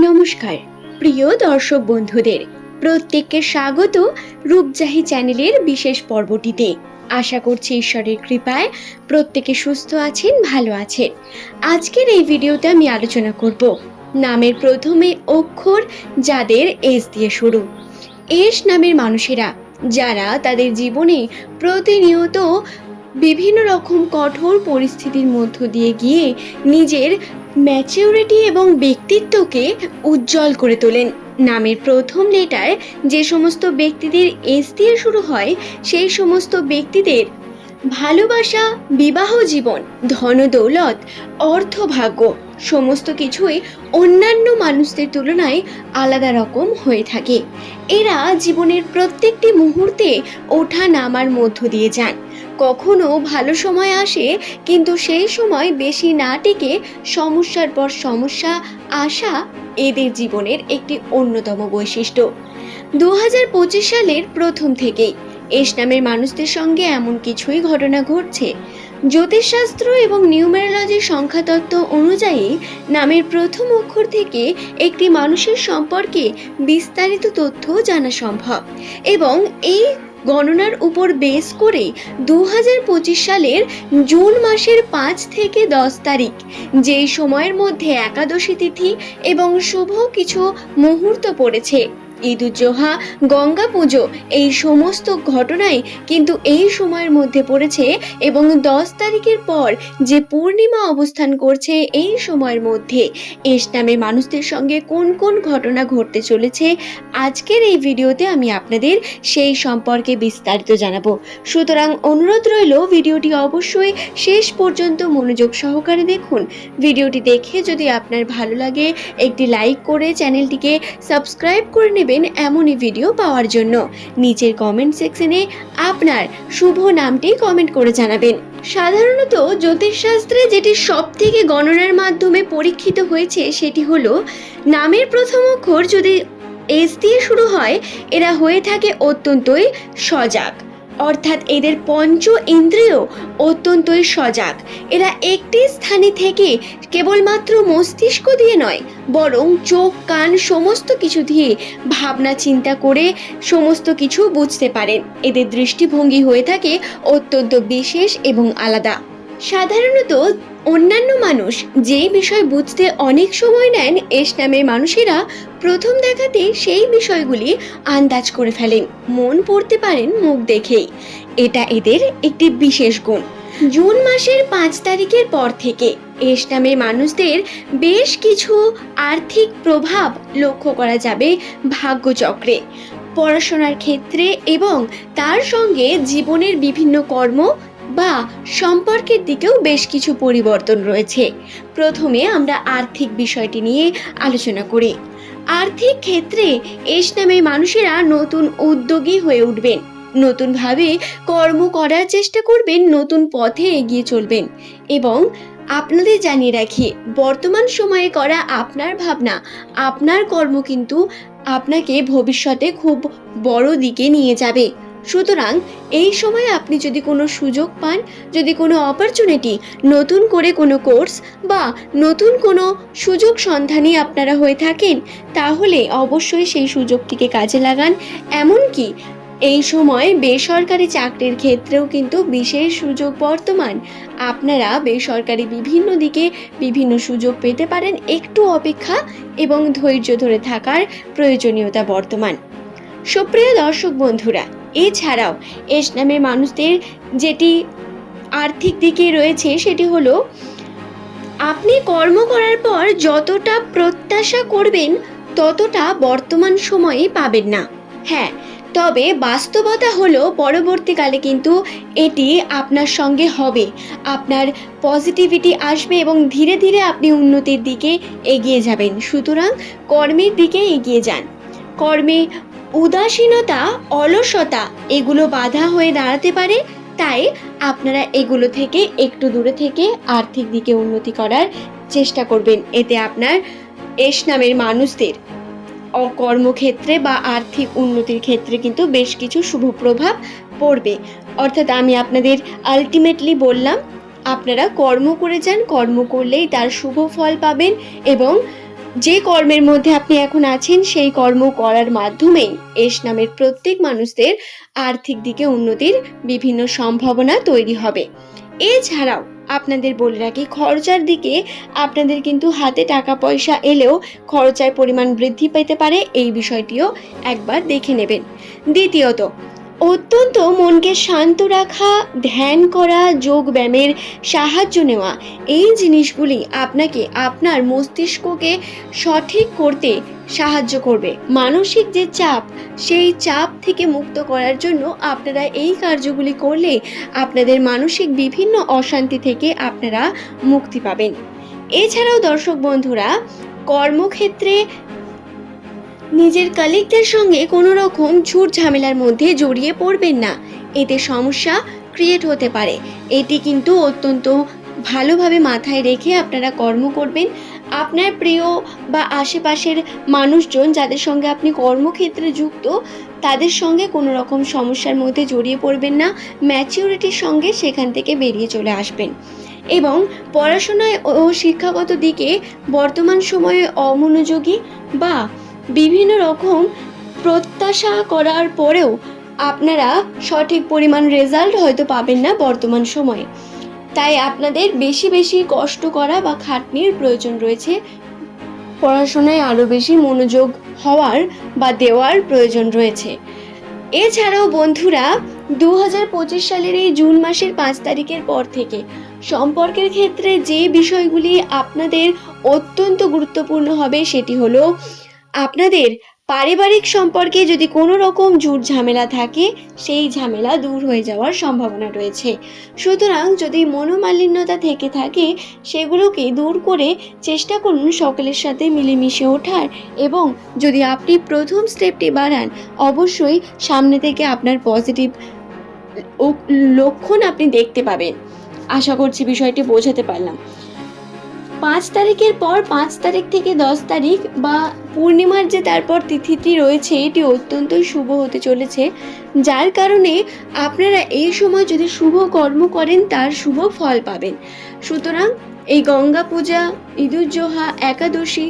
নমস্কার। প্রিয় দর্শক বন্ধুদের, প্রত্যেককে স্বাগত রূপজাহি চ্যানেলের বিশেষ পর্বটিতে। আশা করছি ঈশ্বরের কৃপায় প্রত্যেকে সুস্থ আছেন, ভালো আছেন। আজকের এই ভিডিওতে আমি আলোচনা করব নামের প্রথমে অক্ষর যাদের এস দিয়ে শুরু। এস নামের মানুষেরা, যারা তাদের জীবনে প্রতিনিয়ত বিভিন্ন রকম কঠোর পরিস্থিতির মধ্য দিয়ে গিয়ে নিজের ম্যাচিউরিটি এবং ব্যক্তিত্বকে উজ্জ্বল করে তোলেন। নামের প্রথম লেটার যে সমস্ত ব্যক্তিদের এস দিয়ে শুরু হয়, সেই সমস্ত ব্যক্তিদের ভালোবাসা, বিবাহ জীবন, ধনদৌলত, অর্থভাগ্য সমস্ত কিছুই অন্যান্য মানুষদের তুলনায় আলাদা রকম হয়ে থাকে। এরা জীবনের প্রত্যেকটি মুহূর্তে ওঠা নামার মধ্য দিয়ে যান। কখনো ভালো সময় আসে, কিন্তু সেই সময় বেশি না টিকে সমস্যার পর সমস্যা আসা এদের জীবনের একটি অন্যতম বৈশিষ্ট্য। দু হাজার পঁচিশ সালের প্রথম থেকেই এস নামের মানুষদের সঙ্গে এমন কিছুই ঘটনা ঘটছে। জ্যোতিষশাস্ত্র এবং নিউমেরোলজির সংখ্যাতত্ত্ব অনুযায়ী নামের প্রথম অক্ষর থেকে একটি মানুষের সম্পর্কে বিস্তারিত তথ্য জানা সম্ভব এবং এই গণনার উপর বেস করে দু হাজার পঁচিশ সালের জুন মাসের পাঁচ থেকে দশ তারিখ, যেই সময়ের মধ্যে একাদশী তিথি এবং শুভ কিছু মুহূর্ত পড়েছে। ঈদ উজ্জোহা গঙ্গা পুজো, এই সমস্ত ঘটনাই কিন্তু এই সময়ের মধ্যে পড়েছে এবং দশ তারিখের পর যে পূর্ণিমা অবস্থান করছে এই সময়ের মধ্যে। এস নামের মানুষদের সঙ্গে কোন কোন ঘটনা ঘটতে চলেছে আজকের এই ভিডিওতে আমি আপনাদের সেই সম্পর্কে বিস্তারিত জানাব। সুতরাং অনুরোধ রইল ভিডিওটি অবশ্যই শেষ পর্যন্ত মনোযোগ সহকারে দেখুন। ভিডিওটি দেখে যদি আপনার ভালো লাগে, একটি লাইক করে চ্যানেলটিকে সাবস্ক্রাইব করে নেবেন। এমনই ভিডিও পাওয়ার জন্য। নিচের কমেন্ট সেকশনে আপনার শুভ নামটি কমেন্ট করে জানাবেন। সাধারণত জ্যোতিষশাস্ত্রে যেটি সব থেকে গণনার মাধ্যমে পরীক্ষিত হয়েছে সেটি হলো, নামের প্রথম অক্ষর যদি এস দিয়ে শুরু হয়, এরা হয়ে থাকে অত্যন্তই সজাগ। অর্থাৎ এদের পঞ্চ ইন্দ্রিয় অত্যন্তই সজাগ। এরা একটি স্থানে থেকে কেবলমাত্র মস্তিষ্ক দিয়ে নয়, বরং চোখ, কান সমস্ত কিছু দিয়ে ভাবনা, চিন্তা করে সমস্ত কিছু বুঝতে পারেন। এদের দৃষ্টিভঙ্গি হয়ে থাকে অত্যন্ত বিশেষ এবং আলাদা। সাধারণত অন্যান্য মানুষ যেই বিষয় বুঝতে অনেক সময় নেন, এস নামের মানুষেরা প্রথম দেখাতে সেই বিষয়গুলি আন্দাজ করে ফেলেন। মন পড়তে পারেন মুখ দেখেই। এটা এদের একটি বিশেষ গুণ। জুন মাসের পাঁচ তারিখের পর থেকে এস নামের মানুষদের বেশ কিছু আর্থিক প্রভাব লক্ষ্য করা যাবে ভাগ্যচক্রে। পড়াশোনার ক্ষেত্রে এবং তার সঙ্গে জীবনের বিভিন্ন কর্ম বা সম্পর্কের দিকেও বেশ কিছু পরিবর্তন রয়েছে। প্রথমে আমরা আর্থিক বিষয়টি নিয়ে আলোচনা করি। আর্থিক ক্ষেত্রে এস নামের মানুষেরা নতুন উদ্যোগী হয়ে উঠবেন। নতুনভাবে কর্ম করার চেষ্টা করবেন, নতুন পথে এগিয়ে চলবেন এবং আপনাদের জানিয়ে রাখি, বর্তমান সময়ে করা আপনার ভাবনা, আপনার কর্ম কিন্তু আপনাকে ভবিষ্যতে খুব বড় দিকে নিয়ে যাবে। সুতরাং এই সময় আপনি যদি কোনো সুযোগ পান, যদি কোনো অপরচুনিটি নতুন করে কোনো কোর্স বা নতুন কোনো সুযোগ সন্ধানী আপনারা হয়ে থাকেন, তাহলে অবশ্যই সেই সুযোগটিকে কাজে লাগান। এমনকি এই সময় বেসরকারি চাকরির ক্ষেত্রেও কিন্তু বিশেষ সুযোগ বর্তমান। আপনারা বেসরকারি বিভিন্ন দিকে বিভিন্ন সুযোগ পেতে পারেন একটু অপেক্ষা এবং ধৈর্য ধরে থাকার প্রয়োজনীয়তা বর্তমান। সুপ্রিয় দর্শক বন্ধুরা এছাড়াও এস মানুষদের যেটি আর্থিক দিকে রয়েছে সেটি হলো, আপনি কর্ম করার পর যতটা প্রত্যাশা করবেন, ততটা বর্তমান সময়ে পাবেন না। হ্যাঁ তবে বাস্তবতা হলো পরবর্তীকালে কিন্তু এটি আপনার সঙ্গে হবে। আপনার পজিটিভিটি আসবে এবং ধীরে ধীরে আপনি উন্নতির দিকে এগিয়ে যাবেন। সুতরাং কর্মের দিকে এগিয়ে যান। কর্মে উদাসীনতা, অলসতা, এগুলো বাধা হয়ে দাঁড়াতে পারে, তাই আপনারা এগুলো থেকে একটু দূরে থেকে আর্থিক দিকে উন্নতি করার চেষ্টা করবেন। এতে আপনার এস নামের মানুষদের কর্মক্ষেত্রে বা আর্থিক উন্নতির ক্ষেত্রে কিন্তু বেশ কিছু শুভ প্রভাব পড়বে। অর্থাৎ আমি আপনাদের আলটিমেটলি বললাম, আপনারা কর্ম করে যান, কর্ম করলেই তার শুভ ফল পাবেন এবং যে কর্মের মধ্যে আপনি এখন আছেন, সেই কর্ম করার মাধ্যমেই এস নামের প্রত্যেক মানুষদের আর্থিক দিকে উন্নতির বিভিন্ন সম্ভাবনা তৈরি হবে। এছাড়াও আপনাদের বলে রাখি, খরচার দিকে আপনাদের কিন্তু হাতে টাকা পয়সা এলেও খরচার পরিমাণ বৃদ্ধি পেতে পারে, এই বিষয়টিও একবার দেখে নেবেন। দ্বিতীয়ত অত্যন্ত মনকে শান্ত রাখা, ধ্যান করা, যোগ ব্যায়ামের সাহায্য নেওয়া, এই জিনিসগুলি আপনাকে আপনার মস্তিষ্ককে সঠিক করতে সাহায্য করবে। মানসিক যে চাপ, সেই চাপ থেকে মুক্ত করার জন্য আপনারা এই কার্যগুলি করলে আপনাদের মানসিক বিভিন্ন অশান্তি থেকে আপনারা মুক্তি পাবেন। এছাড়াও দর্শক বন্ধুরা, কর্মক্ষেত্রে নিজের কালিকদের সঙ্গে কোনো রকম ঝুট ঝামেলার মধ্যে জড়িয়ে পড়বেন না। এতে সমস্যা ক্রিয়েট হতে পারে। এটি কিন্তু অত্যন্ত ভালোভাবে মাথায় রেখে আপনারা কর্ম করবেন। আপনার প্রিয় বা আশেপাশের মানুষজন যাদের সঙ্গে আপনি কর্মক্ষেত্রে যুক্ত, তাদের সঙ্গে কোনো রকম সমস্যার মধ্যে জড়িয়ে পড়বেন না। ম্যাচিউরিটির সঙ্গে সেখান থেকে বেরিয়ে চলে আসবেন। এবং পড়াশোনায় ও শিক্ষাগত দিকে বর্তমান সময়ে অমনোযোগী বা বিভিন্ন রকম প্রত্যাশা করার পরেও আপনারা সঠিক পরিমাণ রেজাল্ট হয়তো পাবেন না বর্তমান সময়ে। তাই আপনাদের বেশি বেশি কষ্ট করা বা খাটনির প্রয়োজন রয়েছে। পড়াশোনায় আরও বেশি মনোযোগ হওয়ার বা দেওয়ার প্রয়োজন রয়েছে। এছাড়াও বন্ধুরা দু হাজার পঁচিশ সালের এই জুন মাসের পাঁচ তারিখের পর থেকে সম্পর্কের ক্ষেত্রে যে বিষয়গুলি আপনাদের অত্যন্ত গুরুত্বপূর্ণ হবে সেটি হলো আপনাদের পারিবারিক সম্পর্কে যদি কোনো রকম জুট ঝামেলা থাকে, সেই ঝামেলা দূর হয়ে যাওয়ার সম্ভাবনা রয়েছে। সুতরাং যদি মনোমালিন্যতা থেকে থাকে, সেগুলোকে দূর করে চেষ্টা করুন সকলের সাথে মিলেমিশে ওঠার এবং যদি আপনি প্রথম স্টেপটি বাড়ান, অবশ্যই সামনে থেকে আপনার পজিটিভ লক্ষণ আপনি দেখতে পাবেন। আশা করছি বিষয়টি বোঝাতে পারলাম। পাঁচ তারিখের পর, পাঁচ তারিখ থেকে দশ তারিখ বা পূর্ণিমার যে তারপর তিথিটি রয়েছে, এটি অত্যন্ত শুভ হতে চলেছে। যার কারণে আপনারা এই সময় যদি শুভ কর্ম করেন, তার শুভ ফল পাবেন। সুতরাং এই গঙ্গা পূজা ঈদুজ্জোহা একাদশী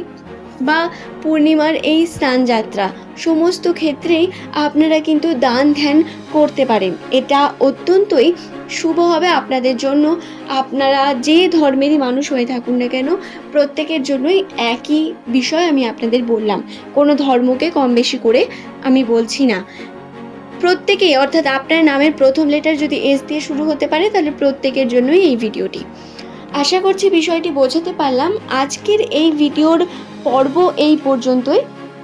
বা পূর্ণিমার এই স্নানযাত্রা সমস্ত ক্ষেত্রেই আপনারা কিন্তু দান ধ্যান করতে পারেন। এটা অত্যন্তই শুভ হবে আপনাদের জন্য। আপনারা যে ধর্মেরই মানুষ হয়ে থাকুন না কেন, প্রত্যেকের জন্যই একই বিষয় আমি আপনাদের বললাম। কোনো ধর্মকে কম বেশি করে আমি বলছি না। প্রত্যেকেই, অর্থাৎ আপনার নামের প্রথম লেটার যদি এস দিয়ে শুরু হতে পারে, তাহলে প্রত্যেকের জন্যই এই ভিডিওটি আশা করছি বিষয়টি বোঝাতে পারলাম। আজকের এই ভিডিওর পর্ব এই পর্যন্তই।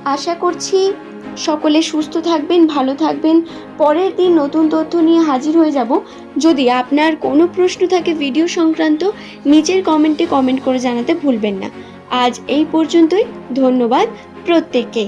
আশা করছি সকলে সুস্থ থাকবেন, ভালো থাকবেন। পরের দিন নতুন তথ্য নিয়ে হাজির হয়ে যাব। যদি আপনার কোনো প্রশ্ন থাকে ভিডিও সংক্রান্ত, নিচের কমেন্টে কমেন্ট করে জানাতে ভুলবেন না। আজ এই পর্যন্তই। ধন্যবাদ প্রত্যেককেই।